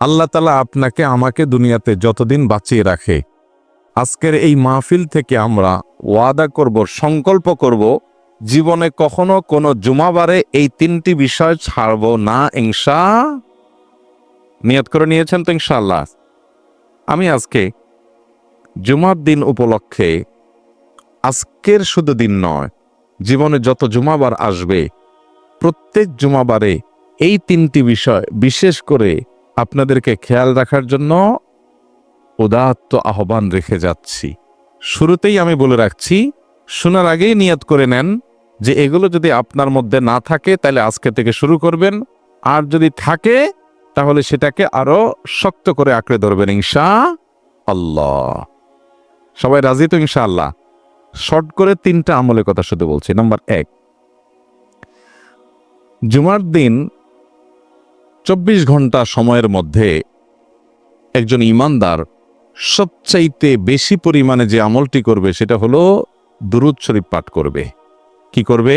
আল্লাহ তালা আপনাকে, আমাকে দুনিয়াতে যতদিন বাঁচিয়ে রাখে, আজকের এই মাহফিল থেকে আমরা ওয়াদা করব, সংকল্প করব, জীবনে কখনো কোনো জুমাবারে এই তিনটি বিষয় ছাড়ব না ইনশা নিয়ত করে নিয়েছেন তো ইনশাআল্লাহ। আমি আজকে জুমার দিন উপলক্ষে, আজকের শুধু দিন নয়, জীবনে যত জুমাবার আসবে, প্রত্যেক জুমাবারে এই তিনটি বিষয় বিশেষ করে আপনাদেরকে খেয়াল রাখার জন্য উদাত্ত আহ্বান রেখে যাচ্ছি। শুরুতেই আমি বলে রাখছি, শোনার আগেই নিয়ত করে নেন যে এগুলো যদি আপনার মধ্যে না থাকে, তাহলে আজকে থেকে শুরু করবেন। আর যদি থাকে, তাহলে সেটাকে আরও শক্ত করে আঁকড়ে ধরবেন ইনশা আল্লাহ সবাই রাজি তো ইনশা আল্লাহ শর্ট করে তিনটা আমলের কথা শুধু বলছি। নাম্বার এক, জুমার দিন চব্বিশ ঘণ্টা সময়ের মধ্যে একজন ইমানদার সবচাইতে বেশি পরিমাণে যে আমলটি করবে সেটা হলো দুরুদ শরীফ পাঠ করবে। কি করবে?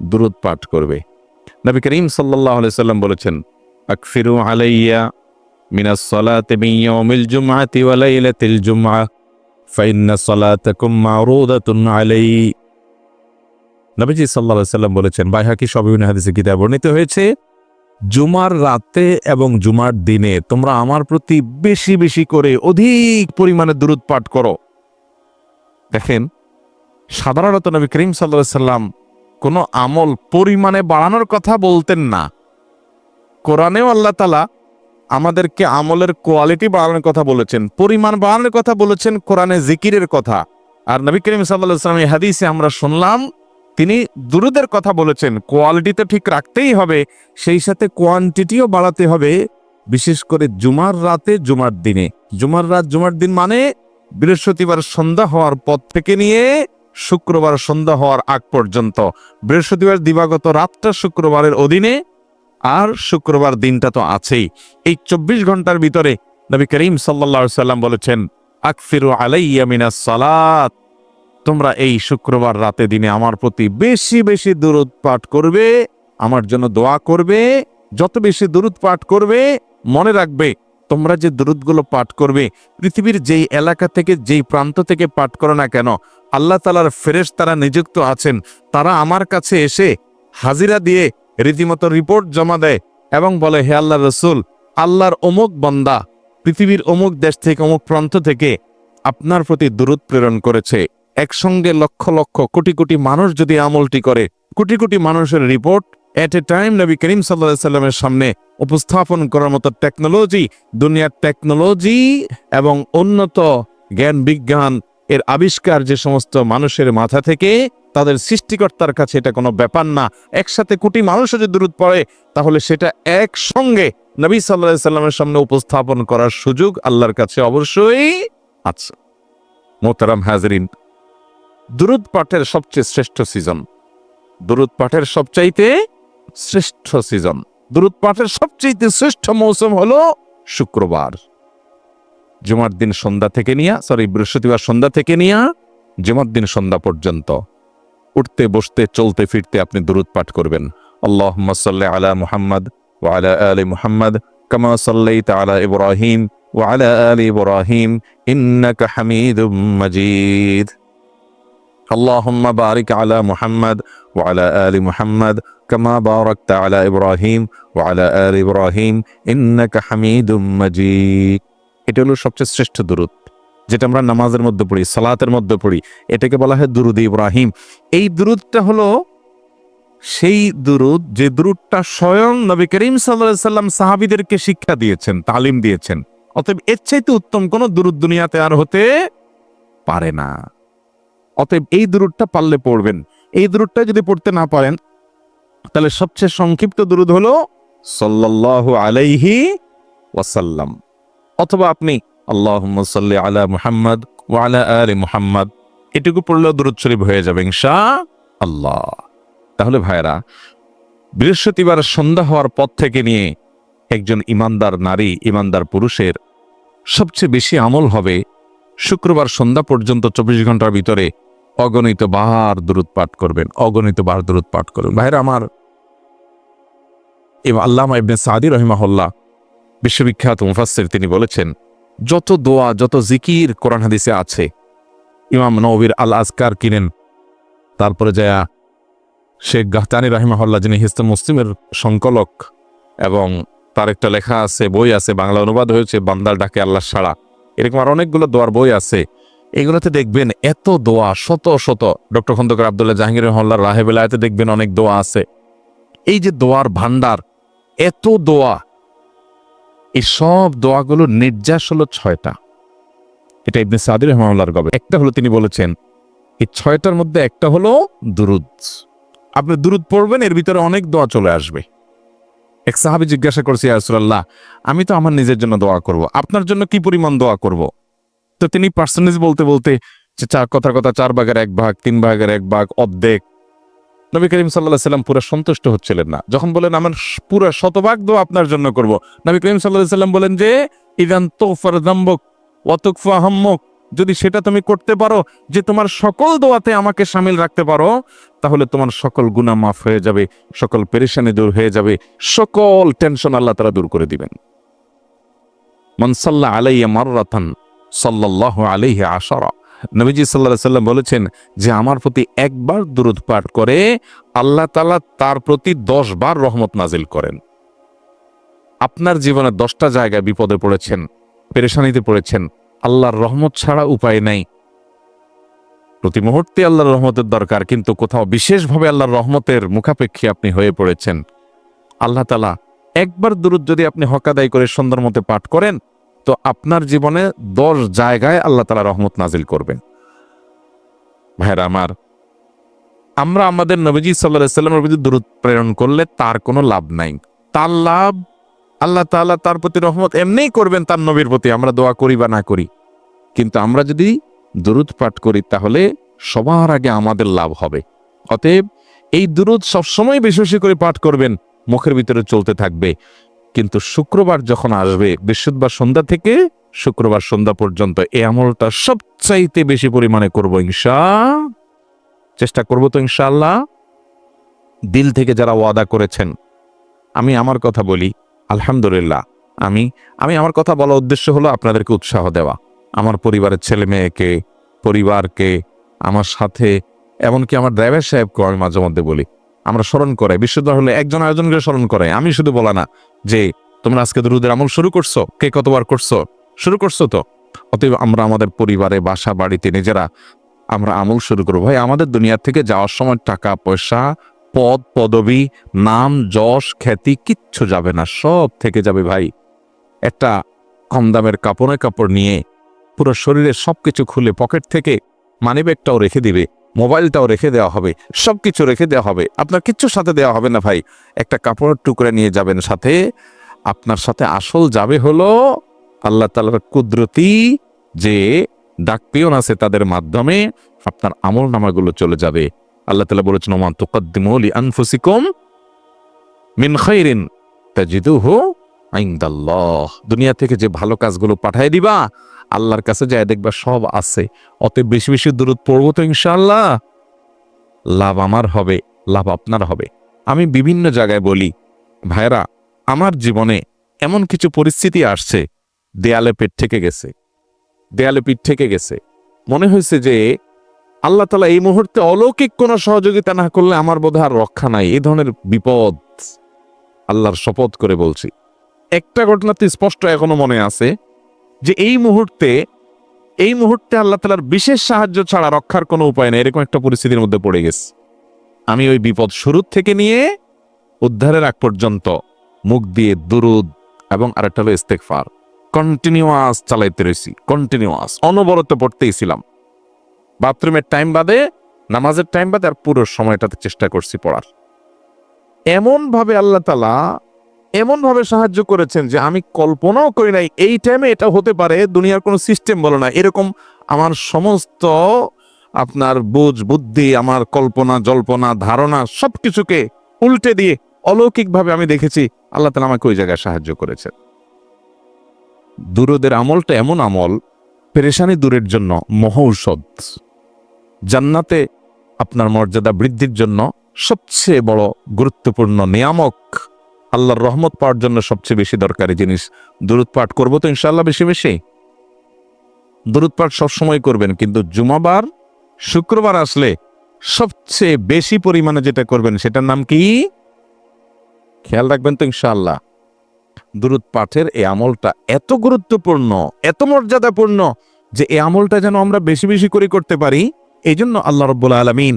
দুরুদ পাঠ করবে। নবী করিম সাল্লাহ সাল্লাম বলেছেন, আকফিরু আলাইয়া মিনাস সালাতে ইয়াউমিল জুমআতি ওয়া লাইলাতিল জুমআ ফাইন্না সালাতাকুম মারুদাতুন আলাই নবীজি সাল্লাল্লাহু সাল্লাম বলেছেন বাইহাকি সবিন হাদিসে কিতাব বর্ণিত হয়েছে জুমার রাতে এবং জুমার দিনে তোমরা আমার প্রতি বেশি বেশি করে অধিক পরিমাণে দূরত পাঠ করো। দেখেন, সাধারণত নবী করিম সাল্লাহ সাল্লাম কোনো আমল পরিমাণে বাড়ানোর কথা বলতেন না। কোরআনেও আল্লাহ তালা আমাদেরকে আমলের কোয়ালিটি বাড়ানোর কথা বলেছেন, পরিমাণ বাড়ানোর কথা বলেছেন, কোরআনে জিকিরের কথা। আর নবী করিম সাল্লাহ সাল্লাম হাদিসে আমরা শুনলাম তিনি দুরুদের কথা বলেছেন কোয়ালিটি তো ঠিক রাখতেই হবে, সেই সাথে কোয়ান্টিটিও বাড়াতে হবে, বিশেষ করে জুমার রাতে জুমার দিনে। জুমার রাত, জুমার দিন মানে বৃহস্পতিবার সন্ধ্যা হওয়ার পর থেকে নিয়ে শুক্রবার সন্ধ্যা হওয়ার আগ পর্যন্ত। বৃহস্পতিবার দিবাগত রাতটা শুক্রবারের অধীনে, আর শুক্রবার দিনটা তো আছেই। এই চব্বিশ ঘণ্টার ভিতরে নবী করিম সাল্লা সাল্লাম বলেছেন, আকফিরু আলাইয়া মিনাস সালাত। তোমরা এই শুক্রবার রাতে দিনে আমার প্রতি বেশি বেশি দূরত পাঠ করবে, আমার জন্য দোয়া করবে। যত বেশি দূরত পাঠ করবে, মনে রাখবে, তোমরা যে দূরতগুলো পাঠ করবে, পৃথিবীর যেই এলাকা থেকে, যেই প্রান্ত থেকে পাঠ করো না কেন, আল্লাহ তালার ফেরেশ তারা নিযুক্ত আছেন। তারা আমার কাছে এসে হাজিরা দিয়ে রীতিমতো রিপোর্ট জমা দেয় এবং বলে, হে আল্লাহ রসুল, আল্লাহর অমুক বন্দা পৃথিবীর অমুক দেশ থেকে, অমুক প্রান্ত থেকে আপনার প্রতি দূরত প্রেরণ করেছে। একসঙ্গে লক্ষ লক্ষ কোটি কোটি মানুষ যদি আমলটি করে, কোটি কোটি মানুষের রিপোর্ট এট এ টাইম নবী করিম সাল্লাহ সাল্লামের সামনে উপস্থাপন করার মতো টেকনোলজি দুনিয়ার টেকনোলজি এবং উন্নত জ্ঞান বিজ্ঞান এর আবিষ্কার যে সমস্ত মানুষের মাথা থেকে, তাদের সৃষ্টিকর্তার কাছে এটা কোনো ব্যাপার না। একসাথে কোটি মানুষ যদি দূরত পড়ে, তাহলে সেটা একসঙ্গে নবী সাল্লাহ সাল্লামের সামনে উপস্থাপন করার সুযোগ আল্লাহর কাছে অবশ্যই আছে। মোহতারাম হাজরিন দুরুদ পাঠের সবচেয়ে শ্রেষ্ঠ সিজন দুরুদ পাঠের সবচাইতে শ্রেষ্ঠ সিজন দুরুদ পাঠের সবচাইতে শ্রেষ্ঠ মৌসুম হলো শুক্রবার। জুমার দিন সন্ধ্যা থেকে নিয়া সরি বৃহস্পতিবার সন্ধ্যা থেকে নিয়া জুমার দিন সন্ধ্যা পর্যন্ত উঠতে, বসতে, চলতে, ফিরতে আপনি দুরুদ পাঠ করবেন। আল্লাহ সাল্লি আলা মুহাম্মদ ওয়া আলা আলি মুহাম্মদ কামা সাল্লাইতা আলা ইব্রাহিম ওয়া আলা আলি ইব্রাহিম ইন্নাকা হামিদুম মাজিদ। اللهم بارك على محمد وعلى آل محمد كما باركت على إبراهيم وعلى آل إبراهيم إنك حميد مجيد এটা হলো সবচেয়ে শ্রেষ্ঠ দুরুদ যেটা আমরা নামাজের মধ্যে পড়ি সালাতের মধ্যে পড়ি এটাকে বলা হয় দুরুদ ইব্রাহিম এই দুরুদটা হলো সেই দুরুদ যে দুরুদটা স্বয়ং নবী করিম সাল্লাহ সাল্লাম সাহাবিদেরকে শিক্ষা দিয়েছেন তালিম দিয়েছেন অতএব এর চাইতে উত্তম কোন দুরুদ দুনিয়াতে আর হতে পারে না অতএব এই দুরুদটা পারলে পড়বেন। এই দুরুদটা যদি পড়তে না পারেন, তাহলে সবচেয়ে সংক্ষিপ্ত দুরুদ হলো সাল্লাল্লাহু আলাইহি ওয়াসাল্লাম। অথবা আপনি আল্লাহুম্মা সাল্লি আলা মুহাম্মদ ওয়া আলা আলি মুহাম্মদ, এটুকু পড়লেও দুরুদ শরীফ হয়ে যাবে ইনশা আল্লাহ তাহলে ভাইরা বৃহস্পতিবার সন্ধ্যা হওয়ার পর থেকে নিয়ে একজন ইমানদার নারী, ইমানদার পুরুষের সবচেয়ে বেশি আমল হবে শুক্রবার সন্ধ্যা পর্যন্ত চব্বিশ ঘণ্টার ভিতরে অগণিত বার দূরত পাঠ করবেন, অগণিত বার দূরত পাঠ করবেন ভাইরা আমার এবং আল্লামা ইবনে সাদি রহিমাহুল্লাহ, বিশ্ববিখ্যাত মুফাসসির, তিনি বলেছেন, যত দোয়া, যত জিকির কোরআন হাদিসে আছে, ইমাম নবীর আল আজকার কিনেন, তারপরে যায়া শেখ গাহতানি রাহিমাহল্লা যিনি হিস্ত মুসলিমের সংকলক এবং তার একটা লেখা আছে, বই আছে, বাংলা অনুবাদ হয়েছে, বান্দার ডাকে আল্লাহ সাড়া। এরকম আর অনেকগুলো দোয়ার বই আছে এগুলোতে দেখবেন এত দোয়া, শত শত, ডক্টর খন্দকার আবদুল্লাহ জাহাঙ্গীর রহমাল্লাহ রাহেবেলায়তে দেখবেন অনেক দোয়া আছে। এই যে দোয়ার ভান্ডার এত দোয়া, এই সব দোয়াগুলোর নির্যাস হলো ছয়টা। এটা ইবনে সাদির রহমাল্লাহর গবে একটা হলো তিনি বলেছেন, এই ছয়টার মধ্যে একটা হলো দুরুদ। আপনি দুরুদ পড়বেন, এর ভিতরে অনেক দোয়া চলে আসবে। এক সাহাবি জিজ্ঞাসা করছি রাসূলুল্লাহ, আমি তো আমার নিজের জন্য দোয়া করব। আপনার জন্য কি পরিমাণ দোয়া করব? তো তিনি পার্সেন্টেজ বলতে বলতে চার কথার কথা, চার ভাগের এক ভাগ, তিন ভাগের এক ভাগ, অর্ধেক। নবী করিম সাল্লাহ সাল্লাম পুরো সন্তুষ্ট হচ্ছিলেন না। যখন বলেন, আমার পুরো শতভাগ দোয়া আপনার জন্য করব। নবী করিম সাল্লাহ সাল্লাম বলেন যে, ইদান তোফার দাম্বক অতকফু আহম্মক যদি সেটা তুমি করতে পারো, যে তোমার সকল দোয়াতে আমাকে সামিল রাখতে পারো, তাহলে তোমার সকল গুনাহ মাফ হয়ে যাবে, সকল পেরেশানি দূর হয়ে যাবে, সকল টেনশন আল্লাহ তারা দূর করে দিবেন। মনসাল্লাহ আলাইয়া মাররাতান সাল্লাল্লাহু আলাইহি আশারা। নবীজি সাল্লাল্লাহু সাল্লাম বলেছেন যে আমার প্রতি একবার দুরুদ পাঠ করে আল্লাহ তালা তার প্রতি দশ বার রহমত নাজিল করেন। আপনার জীবনে দশটা জায়গায় বিপদে পড়েছেন, পেরেশানিতে পড়েছেন, আল্লাহর রহমত ছাড়া উপায় নাই। প্রতি মুহূর্তে আল্লাহর রহমতের দরকার, কিন্তু কোথাও বিশেষভাবে আল্লাহর রহমতের মুখাপেক্ষী আপনি হয়ে পড়েছেন। আল্লাহ তালা একবার দূরত যদি আপনি হকাদাই করে সুন্দর মতে পাঠ করেন তো আপনার জীবনে দশ জায়গায় আল্লাহ তালা রহমত নাজিল করবেন। ভাইরা আমার, আমরা আমাদের নবীজি সাল্লাহ সাল্লামের প্রতি দূরত প্রেরণ করলে তার কোনো লাভ নাই। তার লাভ আল্লাহ তাআলা তার প্রতি রহমত এমনিই করবেন তার নবীর প্রতি, আমরা দোয়া করি বা না করি। কিন্তু আমরা যদি দুরুদ পাঠ করি তাহলে সবার আগে আমাদের লাভ হবে। অতএব এই দুরুদ সবসময় বেশি বেশি করে পাঠ করবেন, মুখের ভিতরে চলতে থাকবে। কিন্তু শুক্রবার যখন আসবে, বৃহস্পতিবার সন্ধ্যা থেকে শুক্রবার সন্ধ্যা পর্যন্ত এই আমলটা সবচাইতে বেশি পরিমাণে করব ইনশা, চেষ্টা করব তো ইনশাআল্লাহ। দিল থেকে যারা ওয়াদা করেছেন, আমি আমার কথা বলি, আলহামদুলিল্লাহ, আমি আমি আমার কথা বলার উদ্দেশ্য হলো আপনাদেরকে উৎসাহ দেওয়া। আমার পরিবারের ছেলে মেয়েকে, পরিবারকে, আমার সাথে, এমনকি আমার ড্রাইভার সাহেবকে আমি মাঝে মধ্যে বলি আমরা স্মরণ করে বিশুদ্ধ হলে একজন আয়োজনকে স্মরণ করে। আমি শুধু বলা না যে, তোমরা আজকে দুরুদের আমল শুরু করছ? কে কতবার করছ? শুরু করছ তো? অতএব আমরা আমাদের পরিবারে, বাসা, বাড়িতে নিজেরা আমরা আমল শুরু করব। ভাই, আমাদের দুনিয়া থেকে যাওয়ার সময় টাকা, পয়সা, পদ, পদবি, নাম, যশ, খ্যাতি কিচ্ছু যাবে না, সব থেকে যাবে ভাই। একটা কম দামের কাপড়ে কাপড় নিয়ে পুরো শরীরের সবকিছু খুলে পকেট থেকে মানিব্যাগটাও রেখে দিবে, মোবাইলটাও রেখে দেওয়া হবে সব কিছু রেখে দেওয়া হবে। আপনার কিচ্ছু সাথে দেওয়া হবে না ভাই। একটা কাপড়ের টুকরা নিয়ে যাবেন সাথে। আপনার সাথে আসল যাবে হলো আল্লাহ তালার কুদরতি যে ডাক পিয়ন আছে তাদের মাধ্যমে আপনার আমল নামাগুলো চলে যাবে। আল্লাহ তালা বলেছেন ওমান তুকাদ্দিমুলি আনফুসিকুম মিন খাইরিন তাজিদুহু ইনদাল্লাহ। দুনিয়া থেকে যে ভালো কাজগুলো পাঠায় দিবা আল্লাহর কাছে যায় দেখবা সব আছে। অতএব বেশি বেশি দূরত পড়ব তো ইনশাআল্লাহ। লাভ আমার হবে, লাভ আপনার হবে। আমি বিভিন্ন জায়গায় বলি ভাইরা আমার জীবনে এমন কিছু পরিস্থিতি আসছে, দেয়ালে পেট থেকে গেছে, দেয়ালে পিঠ থেকে গেছে। মনে হয়েছে যে আল্লাহ তালা এই মুহূর্তে অলৌকিক কোনো সহযোগিতা না করলে আমার বোধহয় আর রক্ষা নাই। এই ধরনের বিপদ আল্লাহর শপথ করে বলছি। একটা ঘটনা তো স্পষ্ট এখনও মনে আছে। যে এই মুহূর্তে এই মুহূর্তে আল্লাহ তালার বিশেষ সাহায্য ছাড়া রক্ষার কোনো উপায় নেই, এরকম একটা পরিস্থিতির মধ্যে পড়ে গেছে। আমি ওই বিপদ শুরুর থেকে নিয়ে উদ্ধারের আগ পর্যন্ত মুখ দিয়ে দুরুদ এবং আরেকটা হলো ইস্তেকফার কন্টিনিউয়াস চালাইতে রয়েছি কন্টিনিউয়াস অনবরত পড়তেই ছিলাম। বাথরুমের টাইম বাদে, নামাজের টাইম বাদে আর পুরো সময়টাতে চেষ্টা করছি পড়ার। এমন ভাবে আল্লাহ তালা এমন ভাবে সাহায্য করেছেন যে আমি কল্পনাও করি নাই, এই টাইমে এটা হতে পারে, দুনিয়ার কোনো সিস্টেম বলো না। এরকম আমার সমস্ত আপনার বুঝ, বুদ্ধি, আমার কল্পনা, জল্পনা, ধারণা সবকিছুকে উল্টে দিয়ে অলৌকিকভাবে আমি দেখেছি, আল্লাহ তালা আমাকে ওই জায়গায় সাহায্য করেছেন। দুরুদের আমলটা এমন আমল, পেরেশানি দূরের জন্য, মহৌষধ। জান্নাতে আপনার মর্যাদা বৃদ্ধির জন্য সবচেয়ে বড় গুরুত্বপূর্ণ নিয়ামক আল্লাহর রহমত পাওয়ার জন্য সবচেয়ে বেশি দরকারি জিনিস। দূরত পাঠ করব তো ইনশাল্লাহ বেশি বেশি? দূরত পাঠ সবসময় করবেন, কিন্তু জুমাবার, শুক্রবার আসলে সবচেয়ে বেশি পরিমাণে যেটা করবেন সেটার নাম কি? খেয়াল রাখবেন তো ইনশাল্লাহ দুরুদ পাঠের এই আমলটা এত গুরুত্বপূর্ণ, এত মর্যাদাপূর্ণ যে এই আমলটা যেন আমরা বেশি বেশি করে করতে পারি এই জন্য আল্লাহ রব্বুল আলমিন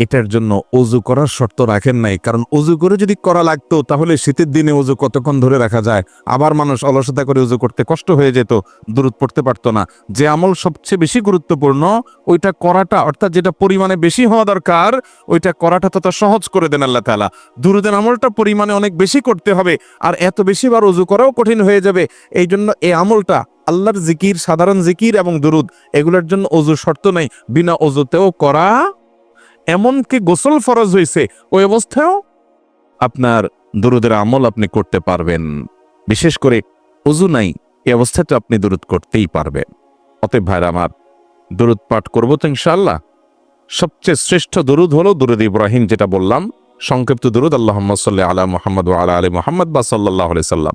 এটার জন্য অজু করার শর্ত রাখেন নাই। কারণ অজু করে যদি করা লাগতো, তাহলে শীতের দিনে অজু কতক্ষণ ধরে রাখা যায়? আবার মানুষ অলসতা করে অজু করতে কষ্ট হয়ে যেত, দূরত পড়তে পারতো না। যে আমল সবচেয়ে বেশি গুরুত্বপূর্ণ, ওইটা করাটা, অর্থাৎ যেটা পরিমাণে বেশি হওয়া দরকার, ওইটা করাটা তত সহজ করে দেন আল্লাহ তালা দুরুদের আমলটা পরিমাণে অনেক বেশি করতে হবে, আর এত বেশি বার অজু করাও কঠিন হয়ে যাবে। এই জন্য এই আমলটা আল্লাহর জিকির, সাধারণ জিকির এবং দুরুদ, এগুলোর জন্য অজু শর্ত নেই। বিনা অজুতেও করা এমনকি গোসল ফরজ হয়েছে ওই অবস্থায়ও আপনার দুরুদের আমল আপনি করতে পারবেন। বিশেষ করে অজু নাই, এই অবস্থাতে আপনি দুরুদ করতেই পারবেন। অতএব ভাইরা আমার, দুরুদ পাঠ করব তো ইনশাল্লাহ সবচেয়ে শ্রেষ্ঠ দুরুদ হলো দুরুদ ইব্রাহিম যেটা বললাম। সংক্ষিপ্ত দুরুদ আল্লাহ সাল্লাহ আলা মোহাম্মদ ও আলা আলী মোহাম্মদ বা সাল্লাহ আলি সাল্লাম।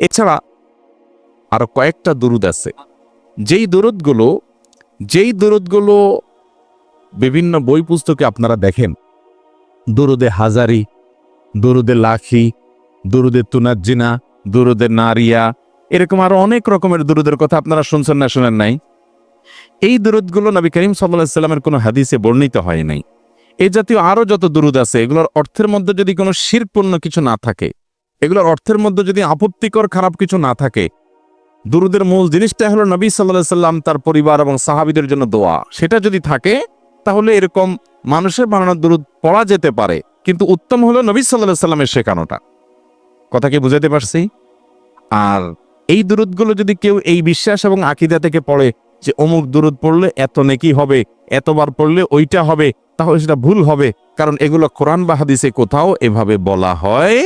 এছাড়া আরও কয়েকটা দুরুদ আছে। যেই দুরুদগুলো যেই দুরুদগুলো বিভিন্ন বই পুস্তকে আপনারা দেখেন। দুরুদে হাজারি, দুরুদে লাখি, দুরুদে তুনাজ্জিনা, দুরুদে নারিয়া, এরকম আরও অনেক রকমের দুরুদের কথা আপনারা শুনছেন না শোনেন নাই। এই দুরুদগুলো নবী করিম সাল্লাহ সাল্লামের কোনো হাদিসে বর্ণিত হয় নাই। এই জাতীয় আরও যত দুরুদ আছে, এগুলোর অর্থের মধ্যে যদি কোনো শিরপূর্ণ কিছু না থাকে, এগুলোর অর্থের মধ্যে যদি আপত্তিকর খারাপ কিছু না থাকে, দুরুদের মূল জিনিসটা হলো নবী সাল্লাহ সাল্লাম তার পরিবার এবং সাহাবিদের জন্য দোয়া। সেটা যদি থাকে তাহলে এরকম মানুষের বানানোর দুরুদ পড়া যেতে পারে। কিন্তু উত্তম হলো নবী সাল্লাহ সাল্লামের শেখানোটা। কথা কি বুঝাতে পারছি? আর এই দুরুদগুলো যদি কেউ এই বিশ্বাস এবং আকিদা থেকে পড়ে যে অমুক দুরুদ পড়লে এত নেকি হবে, এতবার পড়লে ওইটা হবে, তাহলে সেটা ভুল হবে, কারণ এগুলো কোরআন বা হাদিসে কোথাও এভাবে বলা হয়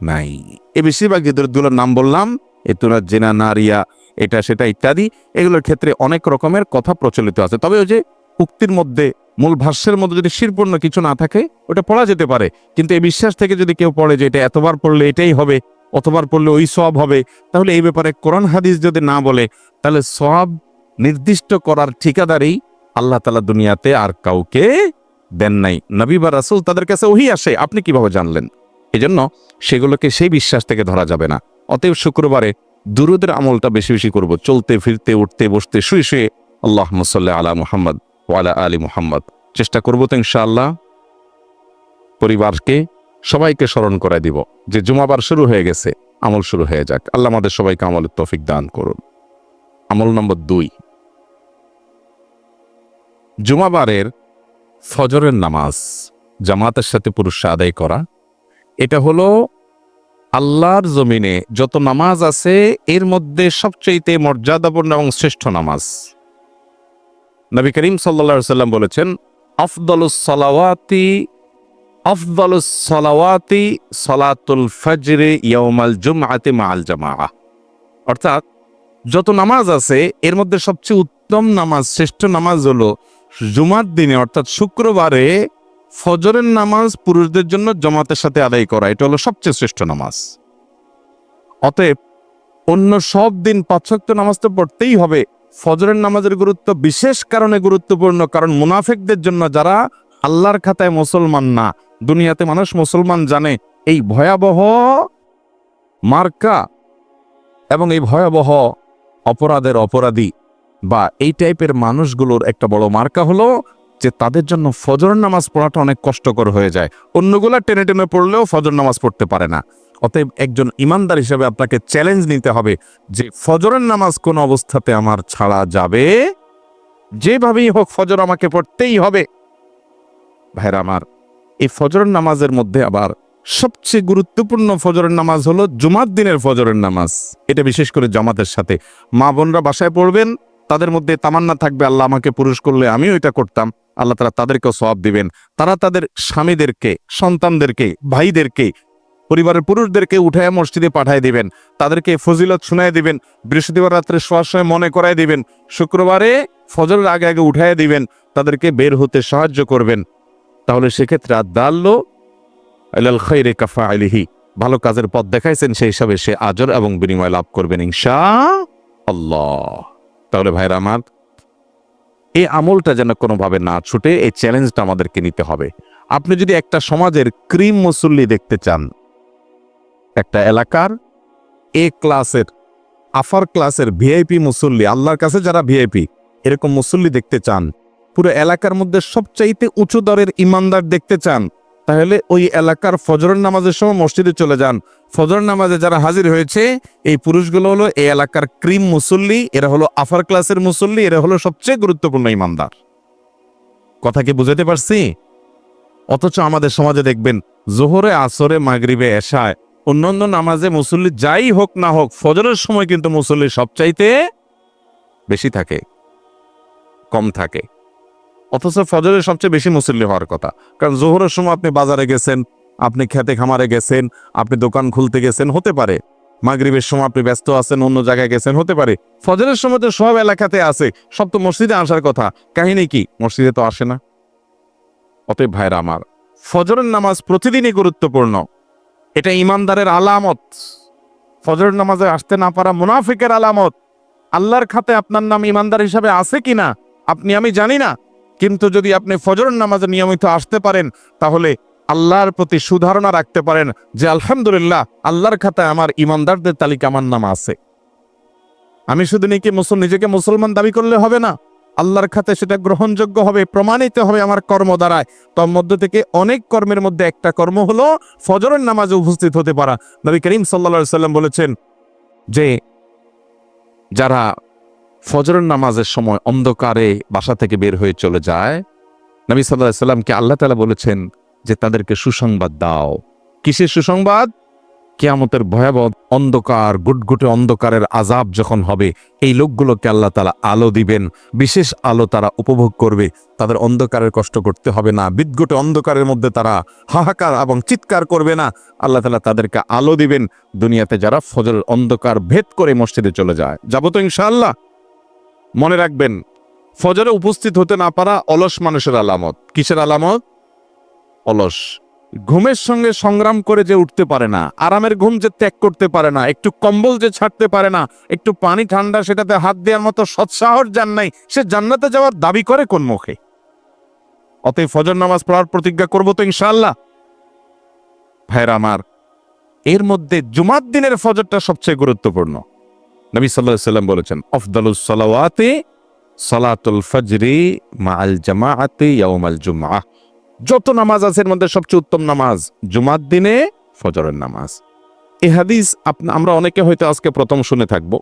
নাই। এ বেশিরভাগ যে দুরুদগুলোর নাম বললাম এতুনা জেনা নারিয়া এটা, সেটা ইত্যাদি, এগুলোর ক্ষেত্রে অনেক রকমের কথা প্রচলিত আছে। তবে ওই যে উক্তির মধ্যে, মূল ভাষ্যের মধ্যে যদি শিরপূর্ণ কিছু না থাকে, ওটা পড়া যেতে পারে। কিন্তু এই বিশ্বাস থেকে যদি কেউ পড়ে যে এটা এতবার পড়লে এটাই হবে, অতবার পড়লে ওই সব হবে, তাহলে এই ব্যাপারে কোরআন হাদিস যদি না বলে, তাহলে সব নির্দিষ্ট করার ঠিকাদারি আল্লাহ তালা দুনিয়াতে আর কাউকে দেন নাই। নবী বা রাসুল তাদের কাছে ওহি আসে, আপনি কীভাবে জানলেন? এজন্য সেগুলোকে সেই বিশ্বাস থেকে ধরা যাবে না। অতএব শুক্রবারে দুরুদের আমলটা বেশি বেশি করব। চলতে, ফিরতে, উঠতে, বসতে, শুয়ে শুয়ে আল্লাহ মুসাল্লাহ আলা মুহাম্মদ। ওয়ালা আলী মুহাম্মদ। চেষ্টা করব তো ইনশাআল্লাহ পরিবারকে সবাইকে স্মরণ করাই দিব যে জুমাবার শুরু হয়ে গেছে, আমল শুরু হয়ে যাক। আল্লাহ আমাদের সবাইকে আমলের তৌফিক দান করুন। আমল নম্বর দুই। জুমাবারের ফজরের নামাজ জামাতের সাথে পুরুষ আদায় করা, এটা হলো আল্লাহর জমিনে যত নামাজ আছে, এর মধ্যে সবচেয়ে মর্যাদাপূর্ণ এবং শ্রেষ্ঠ নামাজ। নবী করিম সাল্লা সাল্লাম বলেছেন, আফদলুস সলাওয়াতি আফদলুস সলাওয়াতি সলাতুল ফজরে ইয়মাল জুমআতে মাল জামা অর্থাৎ যত নামাজ আছে, এর মধ্যে সবচেয়ে উত্তম নামাজ, শ্রেষ্ঠ নামাজ হলো জুমার দিনে, অর্থাৎ শুক্রবারে ফজরের নামাজ পুরুষদের জন্য জমাতের সাথে আদায় করা, এটা হলো সবচেয়ে শ্রেষ্ঠ নামাজ। অতএব অন্য সব দিন পাঁচক্ত নামাজ তো পড়তেই হবে। ফজরের নামাজের গুরুত্ব বিশেষ কারণে গুরুত্বপূর্ণ, কারণ মুনাফেকদের জন্য যারা আল্লাহর খাতায় মুসলমান না, দুনিয়াতে মানুষ মুসলমান জানে, এই ভয়াবহ মার্কা এবং এই ভয়াবহ অপরাধের অপরাধী বা এই টাইপের মানুষগুলোর একটা বড় মার্কা হলো যে তাদের জন্য ফজর নামাজ পড়াটা অনেক কষ্টকর হয়ে যায়। অন্যগুলা টেনে টেনে পড়লেও ফজর নামাজ পড়তে পারে না। অতএব একজন ইমানদার হিসেবে আপনাকে চ্যালেঞ্জ নিতে হবে যে ফজরের নামাজ কোন অবস্থাতে আমার ছাড়া যাবে? যেভাবেই হোক ফজর আমাকে পড়তেই হবে। ভাইরা আমার, এই ফজরের নামাজের মধ্যে আবার সবচেয়ে গুরুত্বপূর্ণ ফজরের নামাজ হলো জুমার দিনের ফজরের নামাজ। এটা বিশেষ করে জামাতের সাথে। মা বোনরা বাসায় পড়বেন, তাদের মধ্যে তামান্না থাকবে, আল্লাহ আমাকে পুরুষ করলে আমিও এটা করতাম। আল্লাহ তারা তাদেরকেও সব দিবেন। তারা তাদের স্বামীদেরকে, সন্তানদেরকে, ভাইদেরকে পরিবারের পুরুষদেরকে উঠায় মসজিদে পাঠায় দিবেন। তাদেরকে ফজিলত শুনায় দিবেন। বৃহস্পতিবার রাত্রে শোয়ার সময় মনে করায় দিবেন। শুক্রবারে ফজরের আগে আগে উঠায় দিবেন। তাদেরকে বের হতে সাহায্য করবেন। তাহলে সেক্ষেত্রে আদাল্লো আলাল কাফা আলিহি ভালো কাজের পথ দেখাইছেন, সেই হিসাবে সে আজর এবং বিনিময় লাভ করবেন ইনশা আল্লাহ তাহলে ভাইরা আমার, এই আমলটা যেন কোনোভাবে না ছুটে, এই চ্যালেঞ্জটা আমাদেরকে নিতে হবে। আপনি যদি একটা সমাজের ক্রিম মুসল্লি দেখতে চান একটা এলাকার এ ক্লাসের আফার ক্লাসের ভিআইপি মুসল্লি, আল্লাহর কাছে যারা ভিআইপি, এরকম মুসল্লি দেখতে চান, পুরো এলাকার মধ্যে সবচাইতে উঁচু দরের ইমানদার দেখতে চান, তাহলে ওই এলাকার ফজরের নামাজের সময় মসজিদে চলে যান। ফজর নামাজে যারা হাজির হয়েছে, এই পুরুষগুলো হলো এই এলাকার ক্রিম মুসল্লি, এরা হলো আফার ক্লাসের মুসল্লি, এরা হলো সবচেয়ে গুরুত্বপূর্ণ ইমানদার। কথা কি বুঝাতে পারছি? অথচ আমাদের সমাজে দেখবেন, জোহরে, আসরে, মাগরিবে, এশায় অন্যান্য নামাজে মুসল্লি যাই হোক না হোক, ফজরের সময় কিন্তু মুসল্লি সবচাইতে বেশি থাকে, কম থাকে। অথচ ফজরের সবচেয়ে বেশি মুসল্লি হওয়ার কথা। কারণ জোহরের সময় আপনি বাজারে গেছেন, আপনি খেতে খামারে গেছেন, আপনি দোকান খুলতে গেছেন, হতে পারে। মাগরিবের সময় আপনি ব্যস্ত আছেন, অন্য জায়গায় গেছেন, হতে পারে। ফজরের সময় তো সব এলাকাতে আছে, সব তো মসজিদে আসার কথা। কাহিনী কি? মসজিদে তো আসে না। অতএব ভাইরা আমার, ফজরের নামাজ প্রতিদিনই গুরুত্বপূর্ণ। এটা ইমানদারের আলামত। ফজর নামাজে আসতে না পারা মুনাফিকের আলামত। আল্লাহর খাতে আপনার নাম ইমানদার হিসাবে আছে কিনা, আপনি আমি জানি না। কিন্তু যদি আপনি ফজরের নামাজে নিয়মিত আসতে পারেন, তাহলে আল্লাহর প্রতি সুধারণা রাখতে পারেন যে, আলহামদুলিল্লাহ, আল্লাহর খাতায় আমার ইমানদারদের তালিকা আমার নাম আছে। আমি শুধু নাকি মুসল নিজেকে মুসলমান দাবি করলে হবে না। আল্লাহর খাতে সেটা গ্রহণযোগ্য হবে, প্রমাণিত হবে আমার কর্ম দ্বারায় তোর মধ্য থেকে অনেক কর্মের মধ্যে একটা কর্ম হলো ফজরের নামাজে উপস্থিত হতে পারা। নবী করিম সাল্লা সাল্লাম বলেছেন যে, যারা ফজরের নামাজের সময় অন্ধকারে বাসা থেকে বের হয়ে চলে যায়, নবী সাল্লাহ সাল্লামকে আল্লাহ তালা বলেছেন যে, তাদেরকে সুসংবাদ দাও। কিসের সুসংবাদ? কেয়ামতের ভয়াবহ অন্ধকার, গুটগুটে অন্ধকারের আজাব যখন হবে, এই লোকগুলোকে আল্লাহ তালা আলো দিবেন। বিশেষ আলো তারা উপভোগ করবে। তাদের অন্ধকারের কষ্ট করতে হবে না। বিদ্যুটে অন্ধকারের মধ্যে তারা হাহাকার এবং চিৎকার করবে না। আল্লাহ তালা তাদেরকে আলো দিবেন। দুনিয়াতে যারা ফজরের অন্ধকার ভেদ করে মসজিদে চলে যায়। যাব তো ইনশাআল্লাহ। মনে রাখবেন, ফজরে উপস্থিত হতে না পারা অলস মানুষের আলামত। কিসের আলামত? অলস। ঘুমের সঙ্গে সংগ্রাম করে যে উঠতে পারে না, আরামের ঘুম যে ত্যাগ করতে পারে না, একটু কম্বল যে ছাড়তে পারে না, একটু পানি ঠান্ডা সেটাতে হাত দেওয়ার মতো সৎসাহর যান নাই, সে জান্নাতে যাওয়ার দাবি করে কোন মুখে? অতএব ফজর নামাজ পড়ার প্রতিজ্ঞা করব তো ইনশাআল্লাহ। ভাইরা আমার, এর মধ্যে জুমার দিনের ফজরটা সবচেয়ে গুরুত্বপূর্ণ। নবী সাল্লাহ সাল্লাম বলেছেন সালাওয়াতে সালাতুল ফজরি মা আল জামাআতে ইয়াউমাল জুমআ যত নামাজ আছে, এর মধ্যে সবচেয়ে উত্তম নামাজ জুমার দিনে ফজরের নামাজ। এই হাদিস আমরা অনেকে হয়তো আজকে প্রথম শুনে থাকব।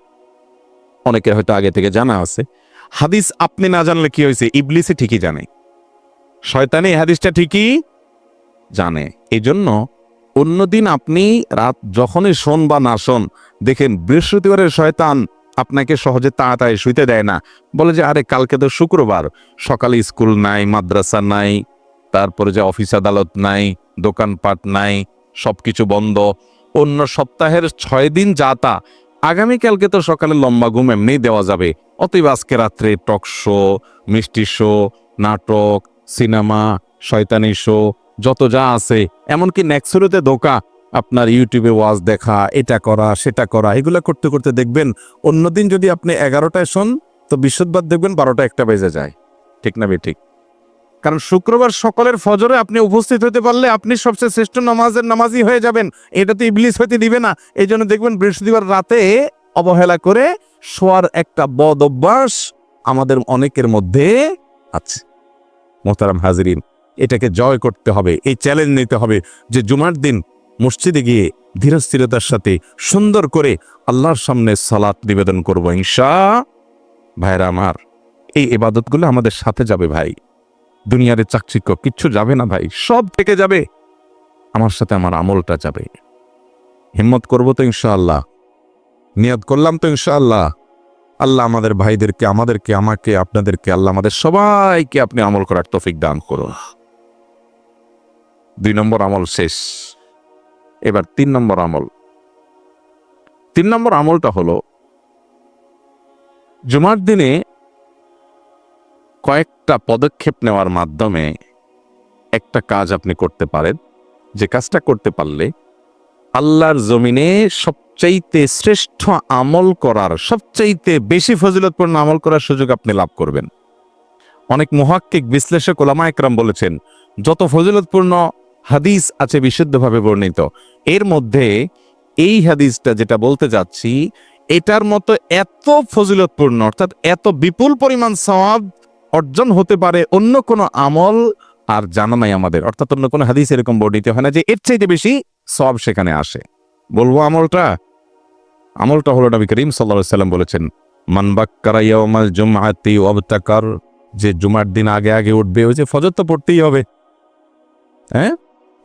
অনেকের হয়তো আগে থেকে জানা আছে। হাদিস আপনি না জানলে কি হয়েছে? ইবলিসে ঠিকই জানে। শয়তানে হাদিসটা ঠিকই জানে। এই জন্য অন্যদিন আপনি রাত যখনই শোন বা না শোন, দেখেন বৃহস্পতিবারের শয়তান আপনাকে সহজে তাড়াতাড়ি শুইতে দেয় না। বলে যে, আরে, কালকে তো শুক্রবার। সকালে স্কুল নাই, মাদ্রাসা নাই তারপরে যে অফিস আদালত নাই, দোকানপাট নাই, সবকিছু বন্ধ, অন্য সপ্তাহের ছয় দিন যা তা, আগামীকালকে তো সকালে লম্বা ঘুম এমনিই দেওয়া যাবে। অতএব আজকে রাত্রে টক শো, মিষ্টি শো, নাটক, সিনেমা, শয়তানি শো, যত যা আছে, এমনকি নেক্সরোতে ধোকা, আপনার ইউটিউবে ওয়াজ দেখা, এটা করা, সেটা করা, এগুলো করতে করতে দেখবেন, অন্যদিন যদি আপনি এগারোটায় শোন, তো বিশুদ্ধবার দেখবেন বারোটা একটা বেজে যায়। ঠিক না বে ঠিক? কারণ শুক্রবার সকলের ফজরে আপনি উপস্থিত হতে পারলে আপনি সবচেয়ে শ্রেষ্ঠ নামাজের নামাজি হয়ে যাবেন। এটা তো ইবলিস হইতে দিবে না। এই জন্য দেখবেন বৃহস্পতিবার রাতে অবহেলা করে শোয়ার একটা বদ অভ্যাস আমাদের অনেকের মধ্যে আছে। মোহতারাম হাজরিন, এটাকে জয় করতে হবে, এই চ্যালেঞ্জ নিতে হবে যে জুমার দিন মসজিদে গিয়ে ধীরস্থিরতার সাথে সুন্দর করে আল্লাহর সামনে সালাত নিবেদন করব ইনশা ভাইরা আমার, এই এবাদতগুলো আমাদের সাথে যাবে ভাই। দুনিয়ার চাকচিক্য, কিচ্ছু যাবে না ভাই, সব থেকে যাবে। আমার সাথে আমার আমলটা যাবে। হিম্মত করব তো ইনশাআল্লাহ। নিয়ত করলাম তো ইনশাআল্লাহ। আল্লাহ আমাদের ভাইদেরকে, আমাদেরকে, আমাকে, আপনাদেরকে, আল্লাহ আমাদের সবাইকে আপনি আমল করার তৌফিক দান করুন। দুই নম্বর আমল শেষ। এবার তিন নম্বর আমল। তিন নম্বর আমলটা হলো, জুমার দিনে কয়েকটা পদক্ষেপ নেওয়ার মাধ্যমে একটা কাজ আপনি করতে পারেন। যে কাজটা করতে পারলে আল্লাহর জমিনে সবচাইতে শ্রেষ্ঠ আমল করার, সবচাইতে বেশি ফজিলতপূর্ণ আমল করার সুযোগ আপনি লাভ করবেন। অনেক মহাক্কিক বিশ্লেষক ওলামা একরাম বলেছেন, যত ফজিলতপূর্ণ হাদিস আছে বিশুদ্ধভাবে বর্ণিত, এর মধ্যে এই হাদিসটা যেটা বলতে যাচ্ছি, এটার মতো এত ফজিলতপূর্ণ, অর্থাৎ এত বিপুল পরিমাণ সওয়াব অর্জন হতে পারে অন্য কোনো আমল আর জানা নাই আমাদের। অর্থাৎ অন্য কোনো হাদিস এরকম বর্ণিত হয় না যে এর চাইতে বেশি সব সেখানে আসে। বলব আমলটা? আমলটা হলো নবী করিম সাল্লাল্লাহু সাল্লাম বলেছেন মানবাক্কারা ইয়াউমাল জুমআতি ওয়াবতাকার যে জুমার দিন আগে আগে উঠবে, ওই যে ফজর তো পড়তেই হবে। হ্যাঁ?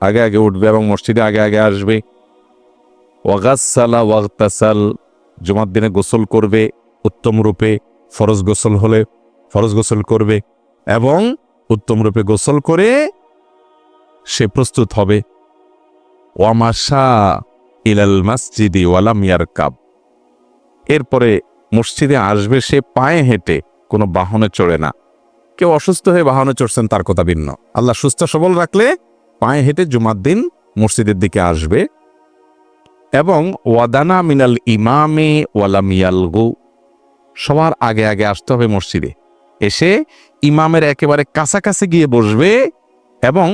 আগে আগে উঠবে এবং মসজিদে আগে আগে আসবে। ওয়াগাসালা ওয়াগতাসাল জুমার দিনে গোসল করবে, উত্তম রূপে ফরজ গোসল হলে ফরজ গোসল করবে এবং উত্তম রূপে গোসল করে সে প্রস্তুত হবে। ওয়ামাশা ইলাল মসজিদি ওয়ালাম ইয়ারকাব। এরপরে মসজিদে আসবে সে পায়ে হেঁটে, কোনো বাহনে চড়ে না। কেউ অসুস্থ হয়ে বাহনে চড়ছেন, তার কথা ভিন্ন। আল্লাহ সুস্থ সবল রাখলে পায়ে হেঁটে জুমার দিন মসজিদের দিকে আসবে। এবং ওয়াদানা মিনাল ইমামে ওয়ালাম ইয়ালগু, সবার আগে আগে আসতে হবে মসজিদে। এসে ইমামের একেবারে কাছাকাছি গিয়ে বসবে এবং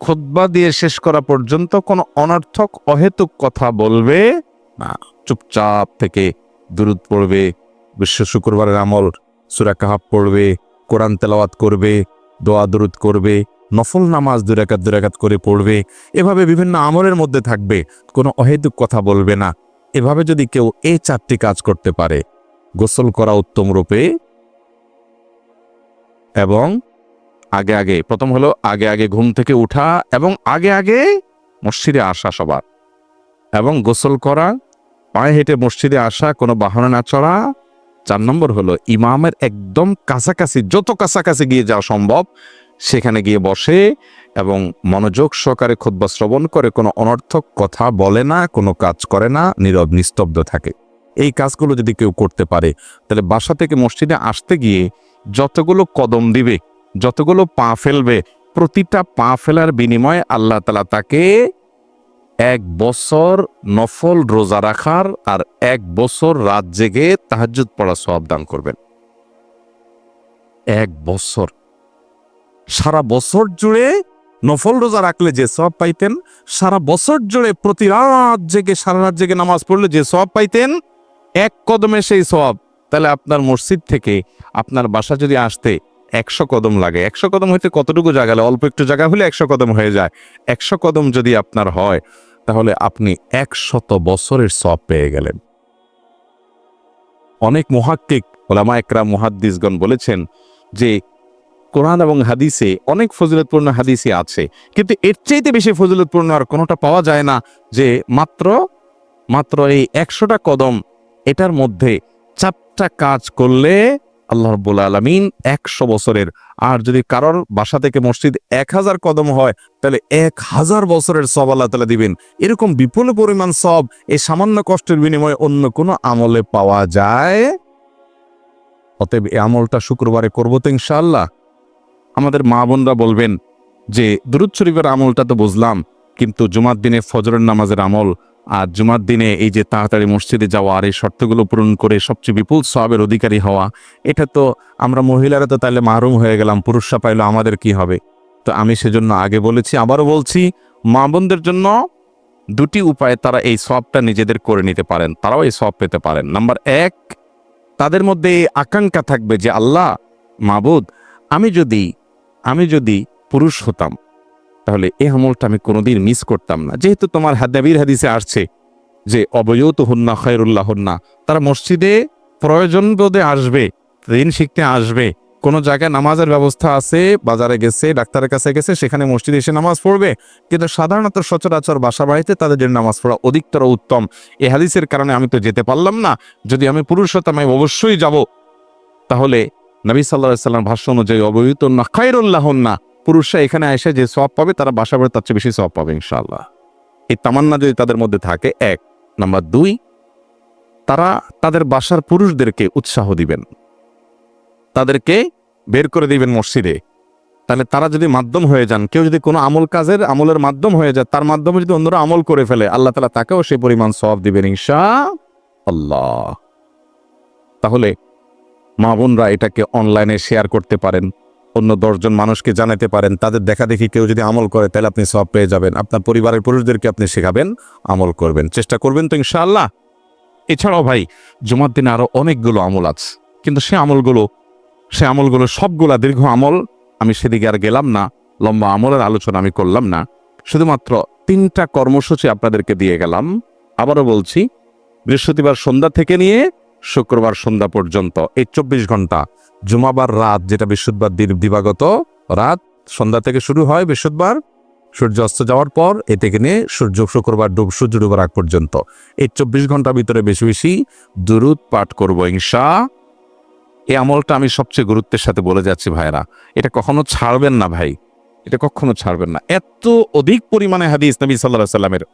খুতবা দিয়ে শেষ করা পর্যন্ত কোনো অনর্থক, অহেতুক কথা বলবে না। চুপচাপ থেকে দূরত পড়বে, বিশ্ব শুক্রবারের আমল, সুরা কাহাব পড়বে, কোরআন তেলাওয়াত করবে, দোয়া দরুদ করবে, নফল নামাজ দুরাকাত দুরাকাত করে পড়বে, এভাবে বিভিন্ন আমলের মধ্যে থাকবে, কোনো অহেতুক কথা বলবে না। এভাবে যদি কেউ এই চারটি কাজ করতে পারে, গোসল করা উত্তম রূপে এবং আগে আগে, প্রথম হলো আগে আগে ঘুম থেকে উঠা এবং আগে আগে মসজিদে আসা সবার এবং গোসল করা, পায়ে হেঁটে মসজিদে আসা, কোনো বাহনে না চড়া। চার নম্বর হলো ইমামের একদম কাছাকাছি, যত কাছাকাছি গিয়ে যাওয়া সম্ভব, সেখানে গিয়ে বসে এবং মনোযোগ সহকারে খুদ্া শ্রবণ করে, কোনো অনর্থক কথা বলে না, কোনো কাজ করে না, নীরব নিস্তব্ধ থাকে। এই কাজগুলো যদি কেউ করতে পারে, তাহলে বাসা থেকে মসজিদে আসতে গিয়ে যতগুলো কদম দিবে, যতগুলো পা ফেলবে, প্রতিটা পা ফেলার বিনিময়ে আল্লাহ তালা তাকে এক বছর নফল রোজা রাখার আর এক বছর রাত জেগে তাহাজ্জুদ পড়া সব দান করবেন। এক বছর। সারা বছর জুড়ে নফল রোজা রাখলে যে সব পাইতেন, সারা বছর জুড়ে প্রতি রাত জেগে, সারা রাত জেগে নামাজ পড়লে যে সব পাইতেন, এক কদমে সেই সব তাহলে আপনার মসজিদ থেকে আপনার বাসা যদি আসতে একশো কদম লাগে, একশো কদম হইতে কতটুকু জায়গা? অল্প একটু জায়গা হলে একশো কদম হয়ে যায় একশো কদম যদি আপনার হয়, তাহলে আপনি একশত বছরের সব পেয়ে গেলেন অনেক মহাক্কিক ওলামা একরা মুহাদ্দিসগণ বলেছেন যে, কোরআন এবং হাদিসে অনেক ফজিলতপূর্ণ হাদিসে আছে, কিন্তু এর চাইতে বেশি ফজিলতপূর্ণ আর কোনোটা পাওয়া যায় না যে, মাত্র মাত্র এই একশোটা কদম এটার মধ্যে চারটা কাজ করলে আল্লাহ রব্বুল আলমিন একশো বছরের, আর যদি কারোর বাসা থেকে মসজিদ এক হাজার কদম হয়, তাহলে এক হাজার বছরের সব আল্লাহ তালা দিবেন। এরকম বিপুল পরিমাণ সব এই সামান্য কষ্টের বিনিময়ে অন্য কোনো আমলে পাওয়া যায়? অতএব এই আমলটা শুক্রবারে করব তো ইনশাআল্লাহ। আমাদের মা বোনরা বলবেন যে, দুরুদ শরীফের আমলটা তো বুঝলাম, কিন্তু জুমার দিনে ফজরের নামাজের আমল আর জুমার দিনে এই যে তাড়াতাড়ি মসজিদে যাওয়া আর এই শর্তগুলো পূরণ করে সবচেয়ে বিপুল সবের অধিকারী হওয়া, এটা তো আমরা মহিলারা তো তাহলে মাহরুম হয়ে গেলাম, পুরুষরা পাইলো আমাদের কি হবে? তো আমি সেজন্য আগে বলেছি, আবারও বলছি, মা বোনদের জন্য দুটি উপায়ে তারা এই সবটা নিজেদের করে নিতে পারেন, তারাও এই সব পেতে পারেন। নাম্বার এক, তাদের মধ্যে আকাঙ্ক্ষা থাকবে যে, আল্লাহ, মাবুদ, আমি যদি আমি যদি পুরুষ হতাম তাহলে এই আমলটা আমি কোনোদিন মিস করতাম না। যেহেতু তোমার হাদাবির হাদিসে আসছে যে অবয়ত হন্না খয়রুল্লাহ হন্না তারা মসজিদে প্রয়োজন বোধে আসবে ঋণ শিখতে আসবে। কোনো জায়গায় নামাজের ব্যবস্থা আছে, বাজারে গেছে, ডাক্তারের কাছে গেছে, সেখানে মসজিদে এসে নামাজ পড়বে। কিন্তু সাধারণত সচরাচর বাসা বাড়িতে তাদের জন্য নামাজ পড়া অধিকতর উত্তম। এ হাদিসের কারণে আমি তো যেতে পারলাম না। যদি আমি পুরুষ হতাম, আমি অবশ্যই যাব। তাহলে নবী সাল্লাহ সাল্লাম ভাষ্য অনুযায়ী অবহিত না খায়রুল্লাহ না পুরুষরা এখানে এসে যে সব পাবে, তারা বাসা বাড়ি তার চেয়ে বেশি সব পাবে ইনশাল্লাহ এই তামান্না যদি তাদের মধ্যে থাকে, এক। নাম্বার দুই, তারা তাদের বাসার পুরুষদেরকে উৎসাহ দিবেন। তাদেরকে বের করে দিবেন মসজিদে। তাহলে তারা যদি মাধ্যম হয়ে যান, কেউ যদি কোনো আমল কাজের আমলের মাধ্যম হয়ে যায়, তার মাধ্যমে যদি অন্যরা আমল করে ফেলে, আল্লাহ তালা তাকেও সেই পরিমাণ সব দিবেন ইনশা আল্লাহ তাহলে মা বোনরা এটাকে অনলাইনে শেয়ার করতে পারেন। অন্য দশজন মানুষকে জানাতে পারেন, তাদের দেখা দেখি কেউ যদি আমল করে, তাহলে আপনি সব পেয়ে যাবেন। আপনার পরিবারের পুরুষদেরকে আপনি শেখাবেন, আমল করবেন। চেষ্টা করবেন তো ইনশাআল্লাহ। এছাড়াও ভাই, জুমার দিনে আরও অনেকগুলো আমল আছে, কিন্তু সে আমলগুলো সে আমলগুলো সবগুলা দীর্ঘ আমল, আমি সেদিকে আর গেলাম না, লম্বা আমলের আলোচনা আমি করলাম না। শুধুমাত্র তিনটা কর্মসূচি আপনাদেরকে দিয়ে গেলাম। আবারও বলছি, বৃহস্পতিবার সন্ধ্যা থেকে নিয়ে শুক্রবার সন্ধ্যা পর্যন্ত, এই চব্বিশ ঘণ্টা জুমাবার রাত, যেটা বৃহস্পতিবার দিবাগত রাত, সন্ধ্যা থেকে শুরু হয় বৃহস্পতিবার। সূর্য অস্ত যাওয়ার পর এ থেকে নিয়ে সূর্য শুক্রবার ডুব সূর্য ডুবার আগ পর্যন্ত। এই চব্বিশ ঘণ্টার ভিতরে বেশি বেশি দুরুদ পাঠ করব, ইনশা। এই আমলটা আমি সবচেয়ে গুরুত্বের সাথে বলে যাচ্ছি ভাইরা এটা কখনো ছাড়বেন না ভাই। এটা কখনো ছাড়বেন না। এত অধিক পরিমাণে হাদিস নবী সাল্লাহ সাল্লামের।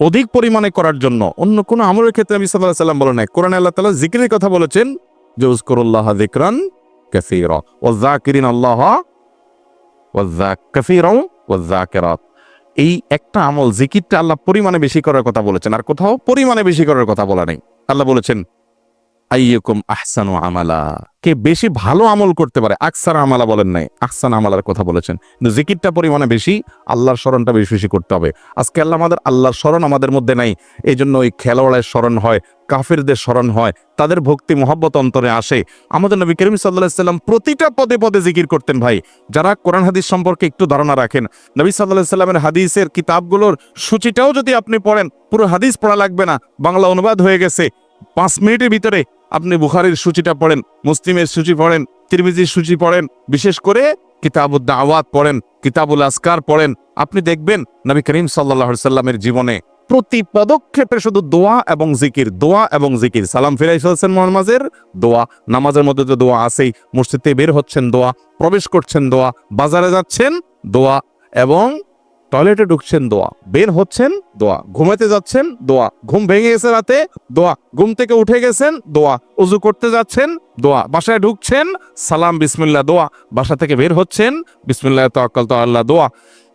অধিক পরিমাণে করার জন্য। অন্য কোনো আমলের ক্ষেত্রে নবী সাল্লাহ সাল্লাম বলে নাই। কোরআন আল্লাহ তালা জিকিরের কথা বলেছেন যে উজকরুল্লাহ জিকরান কাসীর والذاكرين الله ও জাকিরাত এই একটা আমল জিকিরটা আল্লাহ পরিমাণে বেশি করার কথা বলেছেন। আর কোথাও পরিমাণে বেশি করার কথা বলা নেই। আল্লাহ বলেছেন আইয়কুম আহসানু আমালা। কে বেশি ভালো আমল করতে পারে? আকসার আমালা বলেন নাই। আহসান আমালার কথা বলেছেন। কিন্তু জিকিরটা পরিমাণে বেশি, আল্লাহর স্মরণটা বেশি বেশি করতে হবে। আজকে আল্লাহ আমাদের, আল্লাহর স্মরণ আমাদের মধ্যে নাই। এই জন্য ওই খেলোয়াড়ের স্মরণ হয়, কাফিরদের স্মরণ হয়, তাদের ভক্তি, মহব্বত অন্তরে আসে। আমাদের নবী করিম সাল্লাহ সাল্লাম প্রতিটা পদে পদে জিকির করতেন ভাই। যারা কোরআন হাদিস সম্পর্কে একটু ধারণা রাখেন, নবী সাল্লাহ সাল্লামের হাদিসের কিতাবগুলোর সূচিটাও যদি আপনি পড়েন, পুরো হাদিস পড়া লাগবে না। বাংলা অনুবাদ হয়ে গেছে। পাঁচ মিনিটের ভিতরে আপনি বুখারির সূচিটা পড়েন, মুসলিমের সূচি পড়েন, তিরমিজির সূচি পড়েন, বিশেষ করে কিতাবুদ দাওয়াত পড়েন, কিতাবুল আসকার পড়েন, আপনি দেখবেন নবী করিম সাল্লাহ সাল্লামের জীবনে প্রতি পদক্ষেপে শুধু দোয়া এবং জিকির, দোয়া এবং জিকির। সালাম ফিরাই ফেলছেন নামাজের দোয়া। নামাজের মধ্যে তো দোয়া আছেই, মসজিদে বের হচ্ছেন দোয়া, প্রবেশ করছেন দোয়া, বাজারে যাচ্ছেন দোয়া এবং টয়লেটে ঢুকছেন দোয়া। বের হচ্ছেন দোয়া। ঘুমাতে যাচ্ছেন দোয়া। ঘুম ভেঙে গেছে রাতে, দোয়া। ঘুম থেকে উঠে গেছেন দোয়া। উজু করতে যাচ্ছেন দোয়া। বাসায় ঢুকছেন, সালাম বিসমিল্লা দোয়া। বাসা থেকে বের হচ্ছেন, বিসমিল্লাহ তোয়াক্কাল তো আল্লাহ দোয়া।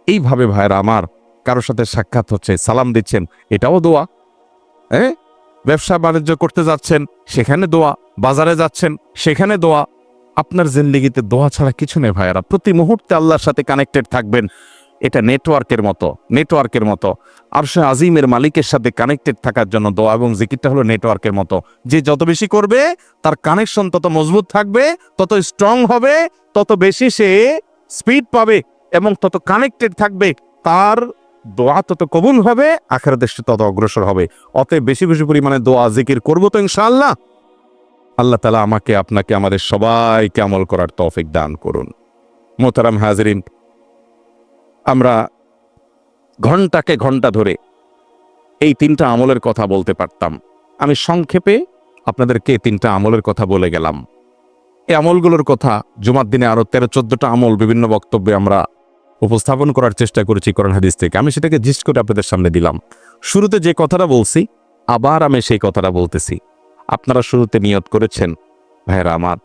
এইভাবে ভাইরা আমার কারোর সাথে সাক্ষাৎ হচ্ছে, সালাম দিচ্ছেন, এটাও দোয়া। হ্যাঁ? ব্যবসা, বাণিজ্য করতে যাচ্ছেন, সেখানে দোয়া। বাজারে যাচ্ছেন, সেখানে দোয়া। আপনার জিন্দিগিতে দোয়া ছাড়া কিছু নেই ভাইয়ারা। প্রতি মুহূর্তে আল্লাহর সাথে কানেক্টেড থাকবেন। এটা নেটওয়ার্কের মতো নেটওয়ার্কের মতো। আর সে আজিমের মালিকের সাথে কানেক্টেড থাকার জন্য দোয়া এবং জিকিরটা হলো নেটওয়ার্কের মতো। যে যত বেশি করবে, তার কানেকশন তত মজবুত থাকবে, তত স্ট্রং হবে, তত বেশি সে স্পিড পাবে এবং তত কানেক্টেড থাকবে, তার দোয়া তত কবুল হবে আখের দেশে তত অগ্রসর হবে। অতএব বেশি বেশি পরিমাণে দোয়া, জিকির করব তো ইনশাআল্লাহ। আল্লাহ তালা আমাকে, আপনাকে, আমাদের সবাইকে আমল করার তৌফিক দান করুন। মোতারাম হাজরিন আমরা ঘন্টাকে ঘণ্টা ধরে এই তিনটা আমলের কথা বলতে পারতাম। আমি সংক্ষেপে আপনাদেরকে তিনটা আমলের কথা বলে গেলাম। এই আমলগুলোর কথা জুমার দিনে আরও তেরো, চোদ্দটা আমল বিভিন্ন বক্তব্যে আমরা উপস্থাপন করার চেষ্টা করেছি কোরআন হাদিস থেকে। আমি সেটাকে জিস্ট করে আপনাদের সামনে দিলাম। শুরুতে যে কথাটা বলছি, আবার আমি সেই কথাটা বলতেছি। আপনারা শুরুতে নিয়ত করেছেন ভাইরা আমার,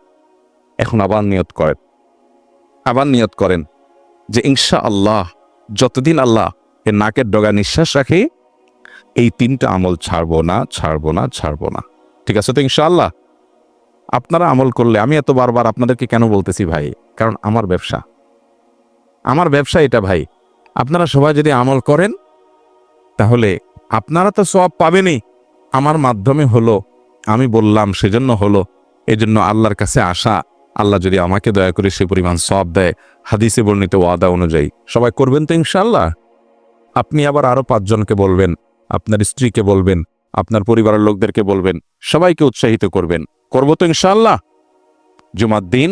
এখন আবার নিয়ত করেন, আবার নিয়ত করেন। যে ইনশা আল্লাহ যতদিন আল্লাহ এ নাকের ডগা নিঃশ্বাস রাখে, এই তিনটা আমল ছাড়বো না ছাড়বো না ছাড়বো না। ঠিক আছে তো ইনশাআল্লাহ? আপনারা আমল করলে, আমি এত বারবার আপনাদেরকে কেন বলতেছি ভাই? কারণ আমার ব্যবসা। আমার ব্যবসা এটা ভাই। আপনারা সবাই যদি আমল করেন, তাহলে আপনারা তো সব পাবেনই। আমার মাধ্যমে হলো, আমি বললাম, সেজন্য হলো, এজন্য আল্লাহর কাছে আসা। আল্লাহ যদি আমাকে দয়া করে সে পরিমাণ সব দেয়, হাদিসে বর্ণিত ওয়াদা অনুযায়ী। সবাই করবেন তো ইনশাল্লাহ আপনি আবার আরও পাঁচজনকে বলবেন, আপনার স্ত্রীকে বলবেন, আপনার পরিবারের লোকদেরকে বলবেন, সবাইকে উৎসাহিত করবেন। করব তো ইনশাল্লাহ জুমার দিন,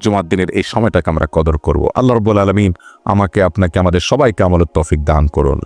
জুমার দিনের এই সময়টাকে আমরা কদর করব। আল্লাহ রব্বুল আলমিন আমাকে, আপনাকে, আমাদের সবাইকে আমলের তৌফিক দান করুন।